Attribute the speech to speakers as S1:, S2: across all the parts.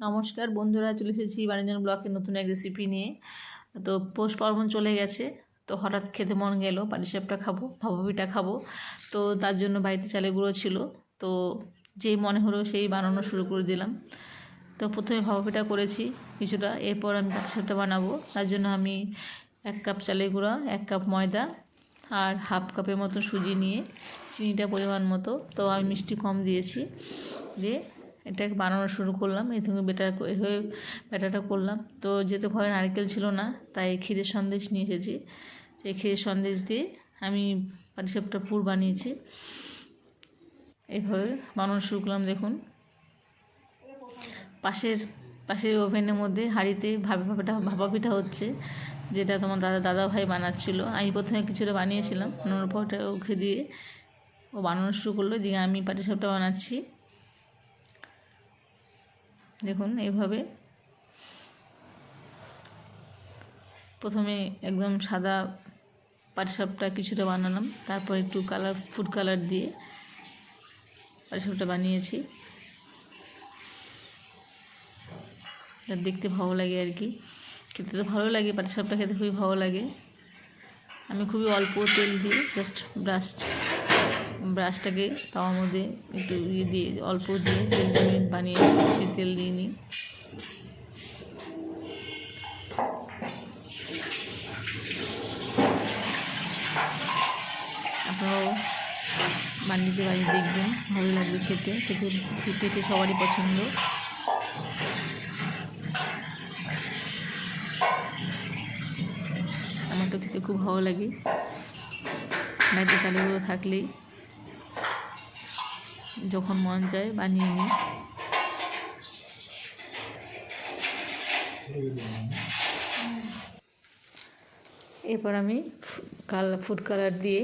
S1: নমস্কার বন্ধুরা, চলে এসেছি বাণিজ্য ব্লকের নতুন এক রেসিপি নিয়ে। তো পৌষ পার্বণ চলে গেছে, তো হঠাৎ খেতে মন গেল পাটিসাপটা খাব ভাপা পিঠা খাব। তো তার জন্য বাড়িতে চালে গুঁড়ো ছিল, তো যেই মনে হলো সেই বানানো শুরু করে দিলাম। তো প্রথমে ভাপা পিঠা করেছি কিছুটা, এরপর আমি পাটিসাপটা বানাবো। তার জন্য আমি এক কাপ চালের গুঁড়া, এক কাপ ময়দা আর হাফ কাপের মতো সুজি নিয়ে, চিনিটা পরিমাণ মতো। তো আমি মিষ্টি কম দিয়েছি, দিয়ে এটাকে বানানো শুরু করলাম। এই থেকে বেটার হয়ে ব্যাটারটা করলাম। তো যেহেতু ঘরে নারকেল ছিল না, তাই ক্ষীরের সন্দেশ নিয়ে এসেছি। সেই ক্ষীরের সন্দেশ দিয়ে আমি পাটিসাপটা পুর বানিয়েছি। এইভাবে বানানো শুরু করলাম, দেখুন। পাশের পাশের ওভেনের মধ্যে হাঁড়িতে ভাপা ভাপাটা, ভাপা পিঠা হচ্ছে, যেটা তোমার দাদা দাদা ভাই বানাচ্ছিল। আমি প্রথমে কিছুটা বানিয়েছিলাম নুন পাউডার ওকে দিয়ে ও বানানো শুরু করল। দিয়ে আমি পাটিসাপটা বানাচ্ছি। দেখুন, এইভাবে। প্রথমে একদম সাদা পাটিসাপটা কিছুটা বানালাম, তারপর একটু কালার, ফুড কালার দিয়ে পাটিসাপটা বানিয়েছি। দেখতে ভালো লাগে আর কি। খেতে তো ভালো লাগে পাটিসাপটা খেতে খুবই ভালো লাগে। আমি খুবই অল্প তেল দিয়ে জাস্ট ব্রাশ ব্রাশটাকে তাওয়ার মধ্যে একটু ইয়ে দিয়ে, অল্প দিয়ে তেল দিয়ে বানিয়ে বেশি তেল দিয়ে নিই। আপনারাও বানিয়ে বাড়ি দেখবেন, ভালো লাগবে খেতে। খেতে খেতে সবারই পছন্দ। আমার তো খেতে খুব ভালো লাগে। বাড়িতে চালগুলো থাকলেই যখন মন যায় বানিয়ে নিই। এরপর আমি কালার ফুড কালার দিয়ে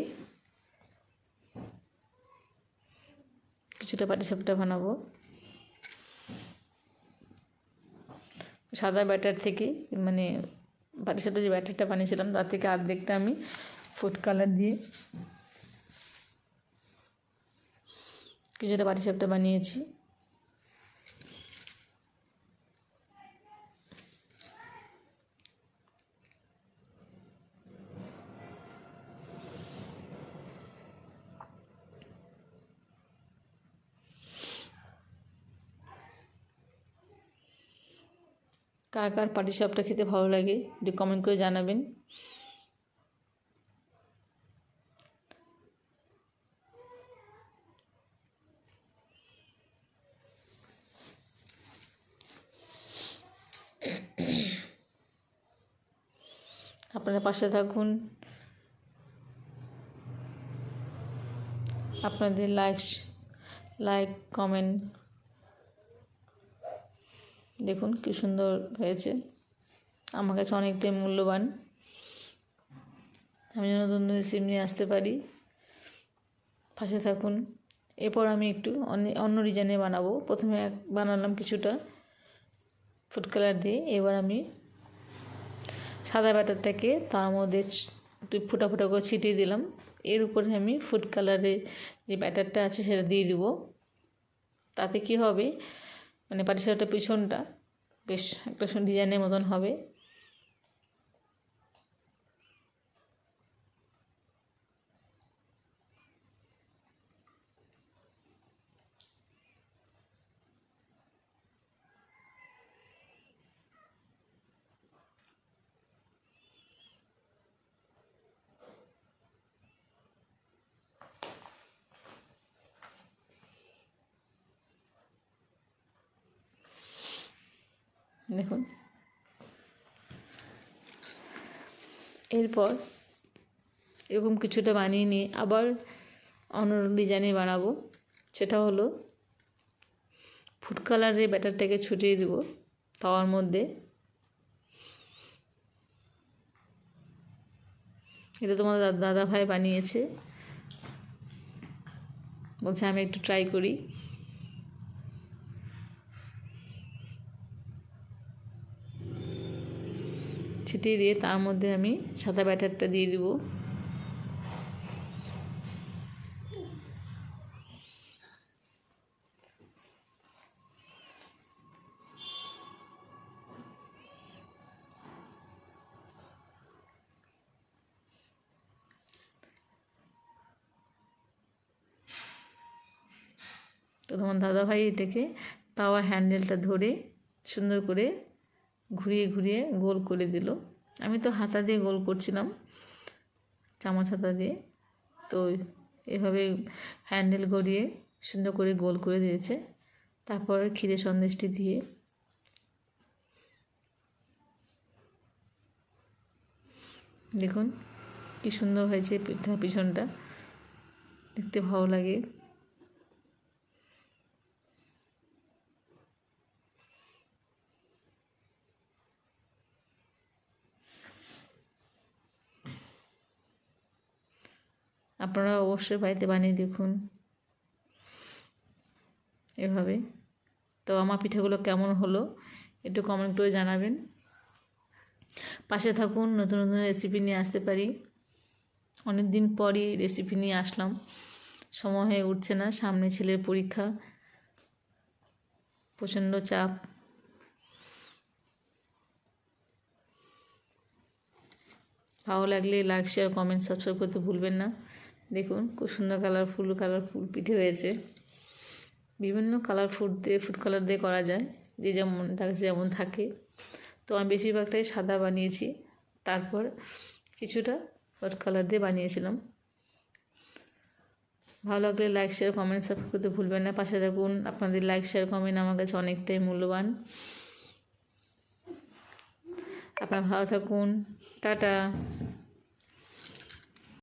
S1: কিছুটা পাটিসাপটা বানাবো। সাদা ব্যাটার থেকে মানে পাটিসাপটা যে ব্যাটারটা বানিয়েছিলাম, তার থেকে অর্ধেকটা আমি ফুড কালার দিয়ে কিছুটা পাটিসাপটা বানিয়েছি। কার কার পাটিসাপটা খেতে ভালো লাগে একটু কমেন্ট করে জানাবেন। আপনারা পাশে থাকুন। আপনাদের লাইক লাইক কমেন্ট দেখুন কি সুন্দর হয়েছে। আমার কাছে অনেকটাই মূল্যবান। আমি যেন নতুন নতুন সিম নিয়ে আসতে পারি। পাশে থাকুন। এরপর আমি একটু অন্য ডিজাইনে বানাবো। প্রথমে এক বানালাম কিছুটা ফুড কালার দিয়ে। এবার আমি সাদা ব্যাটারটাকে তার মধ্যে ফুটা ফুটা করে ছিটিয়ে দিলাম। এর উপরে আমি ফুড কালারের যে ব্যাটারটা আছে সেটা দিয়ে দিব। তাতে কি হবে? মানে পাটিসাপটার পিছনটা, বেশ একটা ডিজাইনের মতন হবে। দেখুন। এরপর এরকম কিছুটা বানিয়ে নিয়ে আবার অন্য ডিজাইনে বানাবো। সেটা হলো ফুড কালারের ব্যাটারটাকে ছুটিয়ে দেবো তাওয়ার মধ্যে। এটা তোমার দাদা ভাই বানিয়েছে। বলছে আমি একটু ট্রাই করি। ছিটিয়ে দিয়ে তার মধ্যে আমি সাদা ব্যাটারটা দিয়ে দিব। তো তোমার দাদাভাই এটাকে তাওয়ার হ্যান্ডেলটা ধরে সুন্দর করে ঘুরিয়ে ঘুরিয়ে গোল করে দিল। আমি তো হাতা দিয়ে গোল করছিলাম, চামচ হাতা দিয়ে। তো এভাবে হ্যান্ডেল গড়িয়ে সুন্দর করে গোল করে দিয়েছে। তারপর ক্ষীরে সন্দেশটি দিয়ে দেখুন কি সুন্দর হয়েছে পিঠা পিছনটা। দেখতে ভালো লাগে। আপনারা অবশ্যই বাড়িতে বানিয়ে দেখুন। এভাবে। তো আমার পিঠাগুলো কেমন হলো, একটু কমেন্ট করে জানাবেন। পাশে থাকুন, নতুন নতুন রেসিপি নিয়ে আসতে পারি। অনেক দিন পরই রেসিপি নিয়ে আসলাম। সময় হয়ে উঠছে না, সামনে ছেলের পরীক্ষা। প্রচণ্ড চাপ। ভালো লাগলে লাইক শেয়ার কমেন্ট সাবস্ক্রাইব করতে ভুলবেন না। দেখুন খুব সুন্দর কালারফুল কালারফুল পিঠে হয়েছে। বিভিন্ন কালার ফুড দিয়ে ফুড কালার দিয়ে করা যায়, যে যেমন তার যেমন থাকে। তো আমি বেশিরভাগটাই সাদা বানিয়েছি। তারপর কিছুটা হট কালার দিয়ে বানিয়েছিলাম। ভালো লাগলে লাইক শেয়ার কমেন্ট সাবস্ক্রাইব করতে ভুলবেন না। পাশে থাকুন। আপনাদের লাইক শেয়ার কমেন্ট আমার কাছে অনেকটাই মূল্যবান। আপনারা ভালো থাকুন। টাটা।